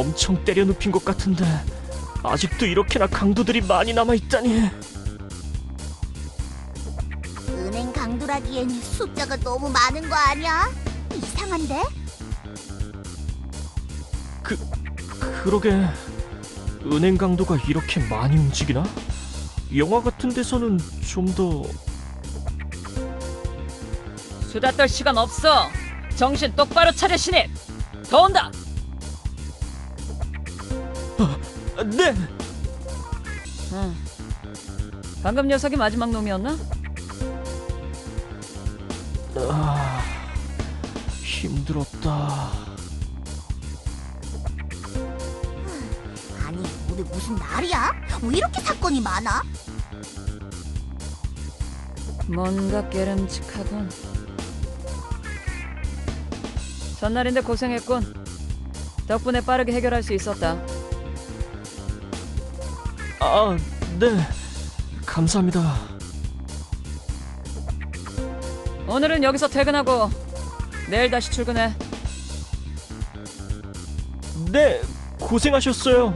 엄청 때려 눕힌 것 같은데 아직도 이렇게나 강도들이 많이 남아 있다니. 은행 강도라기엔 숫자가 너무 많은 거 아니야? 이상한데? 그러게 은행 강도가 이렇게 많이 움직이나? 영화 같은 데서는 좀 더 수다 떨 시간 없어. 정신 똑바로 차려 신입. 더 온다. 네. 응. 방금 녀석이 마지막 놈이었나? 아, 힘들었다. 아니 오늘 무슨 날이야? 왜 이렇게 사건이 많아? 뭔가 깨름직하군. 전날인데 고생했군. 덕분에 빠르게 해결할 수 있었다. 아, 네. 감사합니다. 오늘은 여기서 퇴근하고 내일 다시 출근해. 네, 고생하셨어요.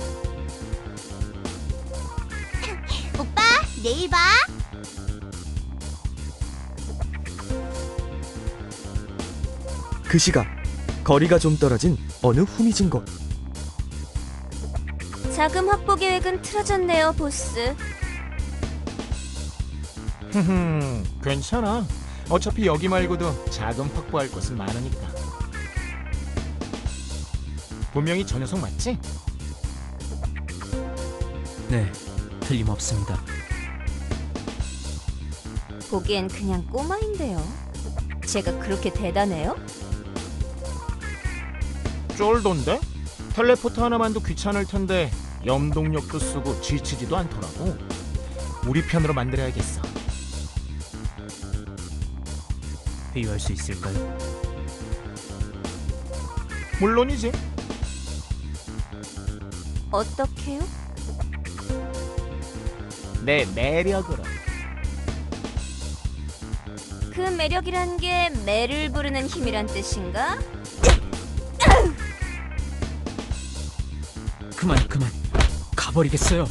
오빠 내일 봐. 그 시각 거리가 좀 떨어진 어느 후미진 곳 자금 확보 계획은 틀어졌네요, 보스. 흠, 괜찮아. 어차피 여기 말고도 자금 확보할 곳은 많으니까. 분명히 저 녀석 맞지? 네, 틀림없습니다. 보기엔 그냥 꼬마인데요. 제가 그렇게 대단해요? 쫄던데? 텔레포트 하나만도 귀찮을 텐데 염동력도 쓰고 지치지도 않더라고. 우리 편으로 만들어야겠어. 회유할 수 있을까요? 물론이지. 어떻게요? 내 매력으로. 그 매력이란 게 매를 부르는 힘이란 뜻인가? 그만, 그만. 가버리겠어요.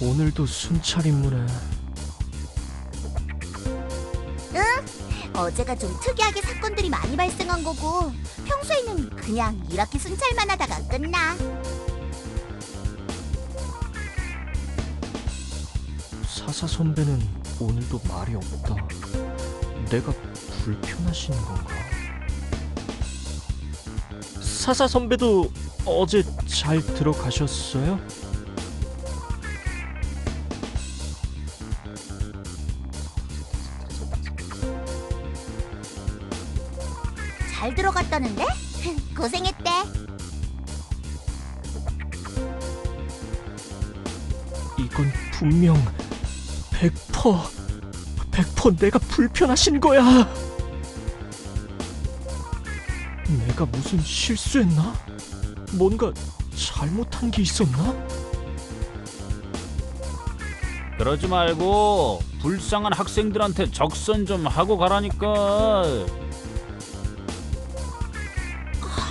오늘도 순찰임무네. 어제가 좀 특이하게 사건들이 많이 발생한 거고 평소에는 그냥 이렇게 순찰만 하다가 끝나. 사사 선배는 오늘도 말이 없다. 내가 불편하신 건가? 사사 선배도 어제 잘 들어가셨어요? 잘 들어갔다는데? 고생했대. 이건 분명 100% 100% 내가 불편하신 거야. 내가 무슨 실수했나? 뭔가 잘못한 게 있었나? 그러지 말고 불쌍한 학생들한테 적선 좀 하고 가라니까.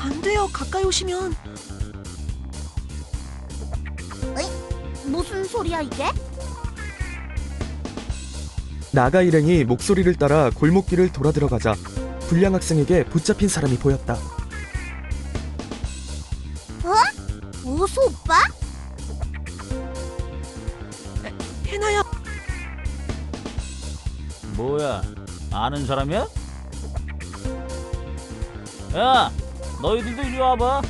안 돼요. 가까이 오시면 무슨 소리야 이게? 나가 일행이 목소리를 따라 골목길을 돌아 들어가자 불량 학생에게 붙잡힌 사람이 보였다 오소 오빠? 해나야 뭐야? 아는 사람이야? 야, 너희들도 이리 와봐.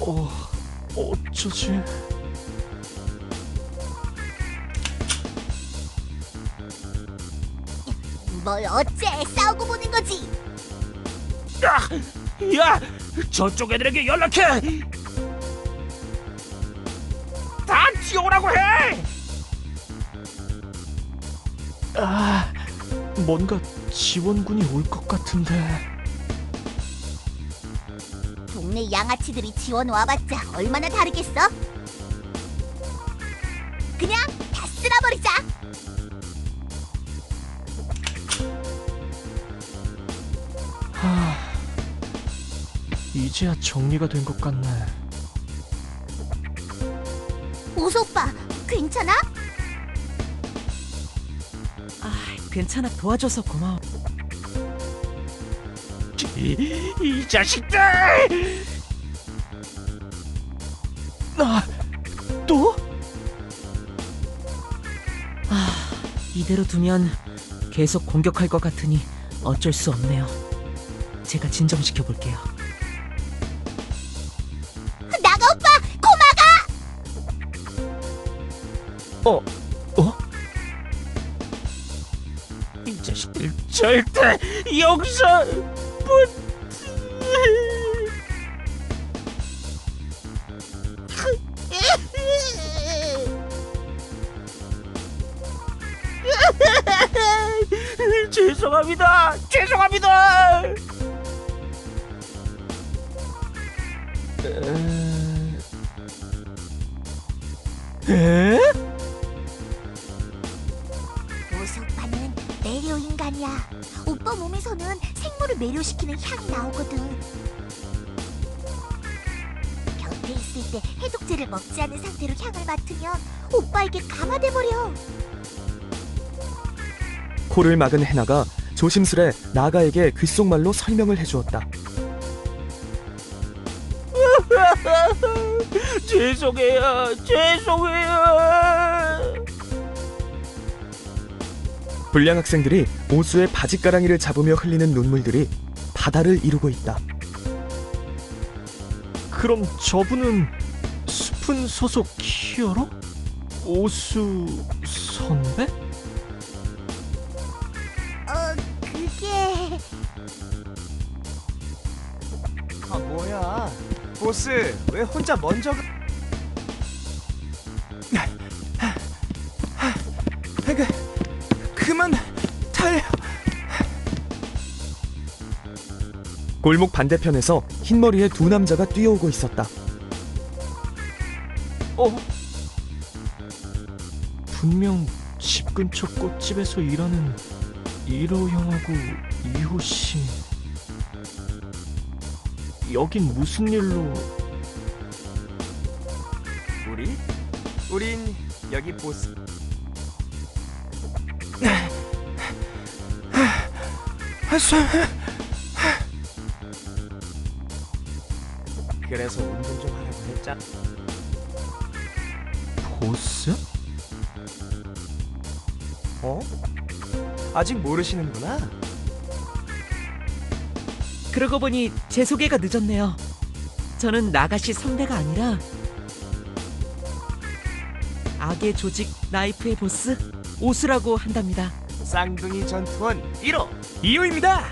어, 어쩌지? 뭘 어째 싸우고 보는 거지? 야, 저쪽 애들에게 연락해. 다 지원하고 해. 아, 뭔가 지원군이 올 것 같은데. 동네 양아치들이 지원 와봤자 얼마나 다르겠어? 그냥 이제야 정리가 된 것 같네. 오소 오빠, 괜찮아? 아, 괜찮아. 도와줘서 고마워. 이, 이 자식들! 아, 또? 이대로 두면 계속 공격할 것 같으니 어쩔 수 없네요. 제가 진정시켜 볼게요. 어? 어? 이 자식들 절대 여기서 못... 죄송합니다. 죄송합니다. 에? 오 매료 인간이야. 오빠 몸에서는 생물을 매료시키는 향이 나오거든. 곁에 있을 때 해독제를 먹지 않은 상태로 향을 맡으면 오빠에게 감화돼 버려. 코를 막은 해나가 조심스레 나가에게 귓속말로 설명을 해주었다. 죄송해요. 죄송해요. 불량 학생들이 오수의 바짓가랑이를 잡으며 흘리는 눈물들이 바다를 이루고 있다. 그럼 저분은 스푼 소속 히어로? 오수 선배? 어, 그게 아 뭐야 보스 왜 혼자 먼저 가... 골목 반대편에서 흰머리의 두 남자가 뛰어오고 있었다. 어? 분명 집 근처 꽃집에서 일하는 1호 형하고 2호 씨. 여긴 무슨 일로? 우리? 우린 여기 보스 그래서 운동 좀 하라고 했잖아 보스? 어? 아직 모르시는구나 그러고 보니 제 소개가 늦었네요. 저는 나가시 선배가 아니라 악의 조직 나이프의 보스 오스라고 한답니다. 쌍둥이 전투원 1호 이호입니다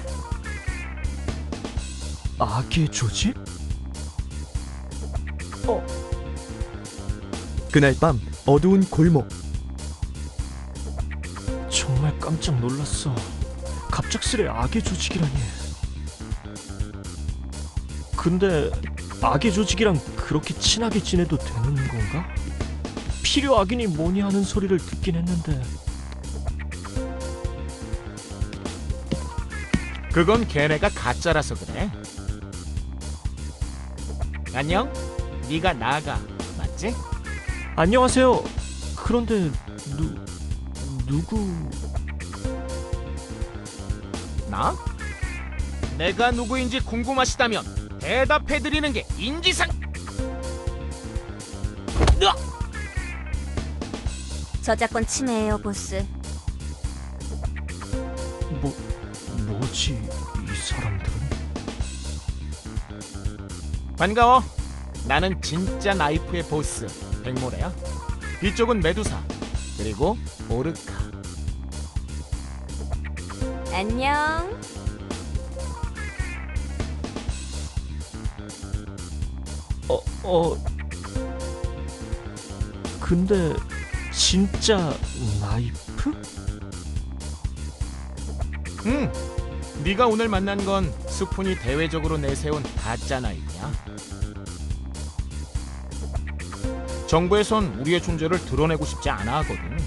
악의 조직? 그날 밤 어두운 골목. 정말 깜짝 놀랐어. 갑작스레 악의 조직이라니. 근데 악의 조직이랑 그렇게 친하게 지내도 되는 건가? 필요 악인이 뭐니 하는 소리를 듣긴 했는데 그건 걔네가 가짜라서 그래. 안녕? 네가 나가 맞지? 안녕하세요. 그런데 누 누구 나? 내가 누구인지 궁금하시다면 대답해 드리는 게 인지상. 저작권 침해예요, 보스. 뭐 뭐지 이 사람들은? 반가워. 나는 진짜 나이프의 보스 백모래야. 이쪽은 메두사 그리고 오르카. 안녕. 어, 어. 근데 진짜 나이프? 응. 네가 오늘 만난 건 스푼이 대외적으로 내세운 가짜 나이프야. 정부에선 우리의 존재를 드러내고 싶지 않아 하거든.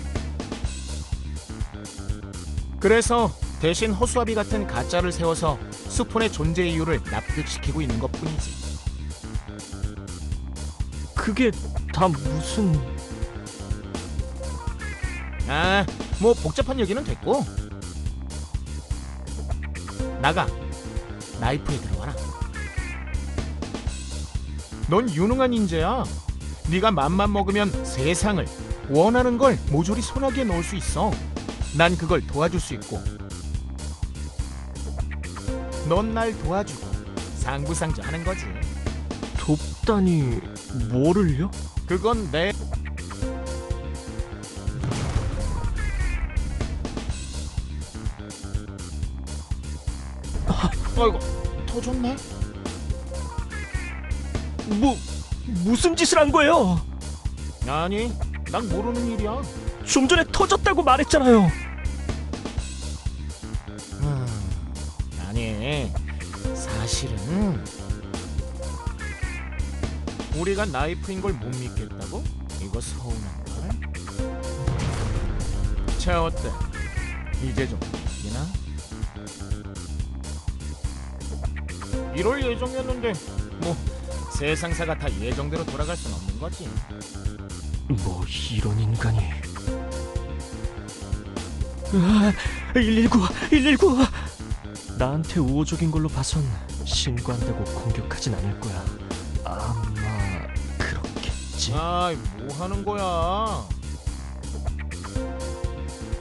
그래서 대신 허수아비 같은 가짜를 세워서 수폰의 존재 이유를 납득시키고 있는 것 뿐이지. 그게 다 무슨 아, 뭐 복잡한 얘기는 됐고. 나가. 나이프에 들어와라. 넌 유능한 인재야. 네가 맘만 먹으면 세상을 원하는 걸 모조리 손아귀에 넣을 수 있어. 난 그걸 도와줄 수 있고. 넌 날 도와주고 상부상조 하는 거지. 돕다니 뭐를요? 그건 내 아이고 터졌네 뭐 무슨 짓을 한 거예요? 아니 난 모르는 일이야 좀 전에 터졌다고 말했잖아요. 음, 아니 사실은 우리가 나이프인 걸 못 믿겠다고? 이거 서운한 걸? 자 어때? 이제 좀 믿기나? 이럴 예정이었는데 뭐 세상사가 다 예정대로 돌아갈 순 없는 거지 뭐 이런 인간이 아, 119 119 나한테 우호적인 걸로 봐선 신고한다고 공격하진 않을 거야 아마 그렇겠지 아이 뭐 하는 거야?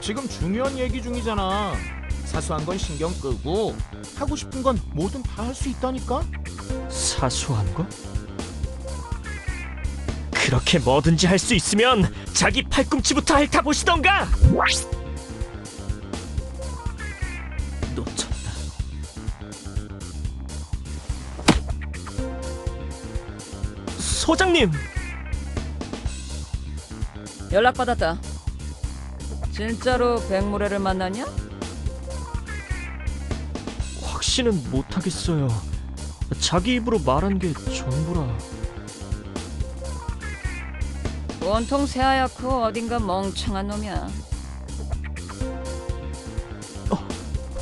지금 중요한 얘기 중이잖아. 사소한 건 신경 끄고 하고 싶은 건 뭐든 다 할 수 있다니까. 사소한 거? 그렇게 뭐든지 할 수 있으면 자기 팔꿈치부터 핥아보시던가 놓쳤다. 소장님 연락받았다. 진짜로 백무래를 만났냐? 확신은 못하겠어요 자기 입으로 말한 게 전부라 온통 새하얗고 어딘가 멍청한 놈이야.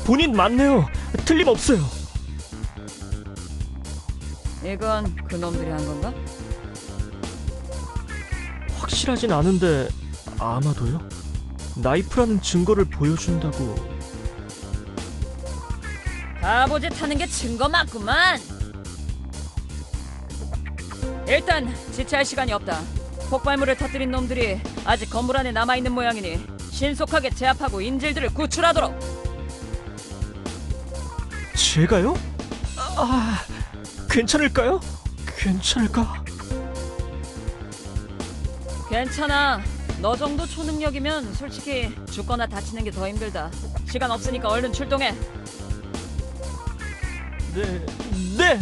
본인 맞네요 틀림없어요 이건 그 놈들이 한 건가? 확실하진 않은데 아마도요 나이프라는 증거를 보여준다고 바보짓 하는 게 증거 맞구만. 일단 지체할 시간이 없다. 폭발물을 터뜨린 놈들이 아직 건물 안에 남아 있는 모양이니 신속하게 제압하고 인질들을 구출하도록. 제가요? 아 괜찮을까요? 괜찮을까? 괜찮아. 너 정도 초능력이면 솔직히 죽거나 다치는 게 더 힘들다. 시간 없으니까 얼른 출동해. 네, 네.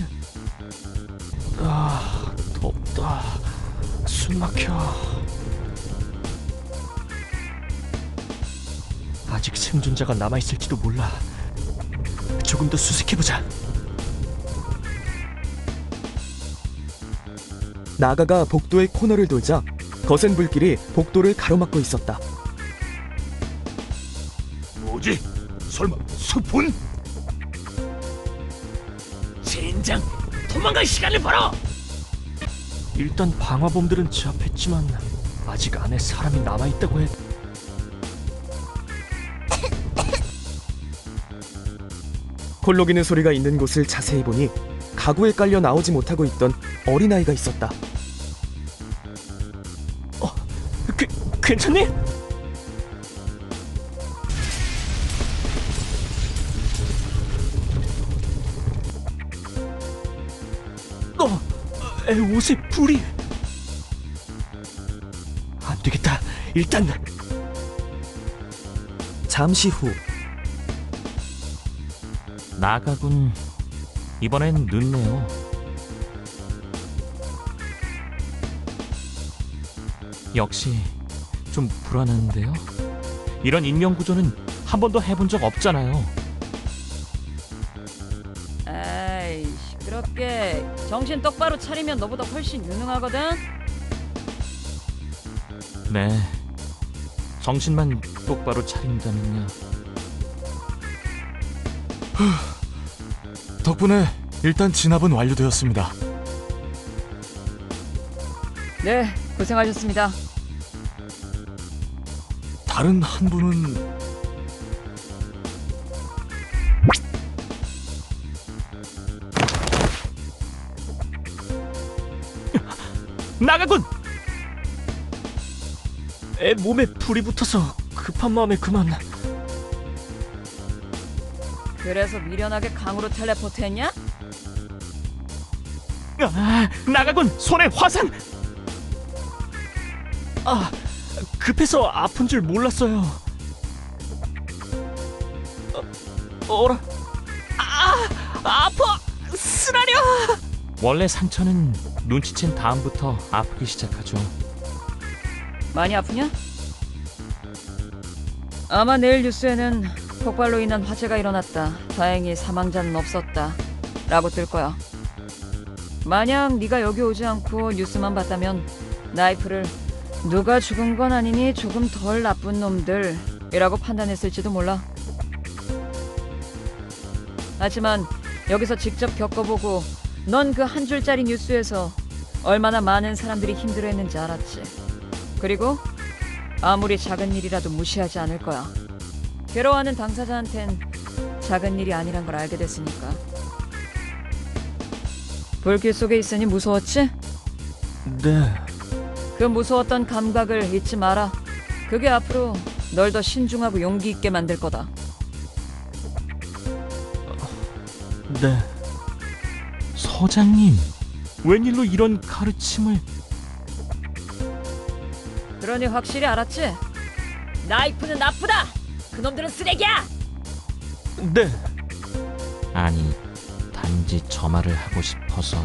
아, 덥다. 숨 막혀. 아직 생존자가 남아 있을지도 몰라. 조금 더 수색해 보자. 나가가 복도의 코너를 돌자 거센 불길이 복도를 가로막고 있었다. 뭐지? 설마 수폰? 젠장 도망갈 시간을 벌어 일단 방화범들은 제압했지만 아직 안에 사람이 남아 있다고 해. 콜록이는 소리가 있는 곳을 자세히 보니 가구에 깔려 나오지 못하고 있던 어린아이가 있었다. 그, 괜찮니? 애 옷에 불이. 안 되겠다. 일단 잠시 후 나가군. 이번엔 늦네요. 역시 좀 불안한데요. 이런 인명 구조는 한 번도 해본 적 없잖아요. 정신 똑바로 차리면 너보다 훨씬 유능하거든. 네. 정신만 똑바로 차린다면요. 덕분에 일단 진압은 완료되었습니다. 네, 고생하셨습니다. 다른 한 분은 나가군. 애 몸에 불이 붙어서 급한 마음에 그만. 그래서 미련하게 강으로 텔레포트했냐? 아, 나가군. 손에 화상. 아, 급해서 아픈 줄 몰랐어요. 어, 어라? 아, 아파! 쓰라려! 원래 상처는 눈치챈 다음부터 아프기 시작하죠. 많이 아프냐? 아마 내일 뉴스에는 폭발로 인한 화재가 일어났다. 다행히 사망자는 없었다. 라고 뜰 거야. 만약 네가 여기 오지 않고 뉴스만 봤다면 나이프를 누가 죽은 건 아니니 조금 덜 나쁜 놈들이라고 판단했을지도 몰라. 하지만 여기서 직접 겪어보고 넌 그 한 줄짜리 뉴스에서 얼마나 많은 사람들이 힘들어했는지 알았지. 그리고 아무리 작은 일이라도 무시하지 않을 거야. 괴로워하는 당사자한텐 작은 일이 아니란 걸 알게 됐으니까. 불길 속에 있으니 무서웠지? 네, 그 무서웠던 감각을 잊지 마라. 그게 앞으로 널 더 신중하고 용기 있게 만들 거다. 네. 서장님, 웬일로 이런 가르침을? 그러니 확실히 알았지? 나이프는 나쁘다. 그놈들은 쓰레기야. 네. 아니, 단지 저 말을 하고 싶어서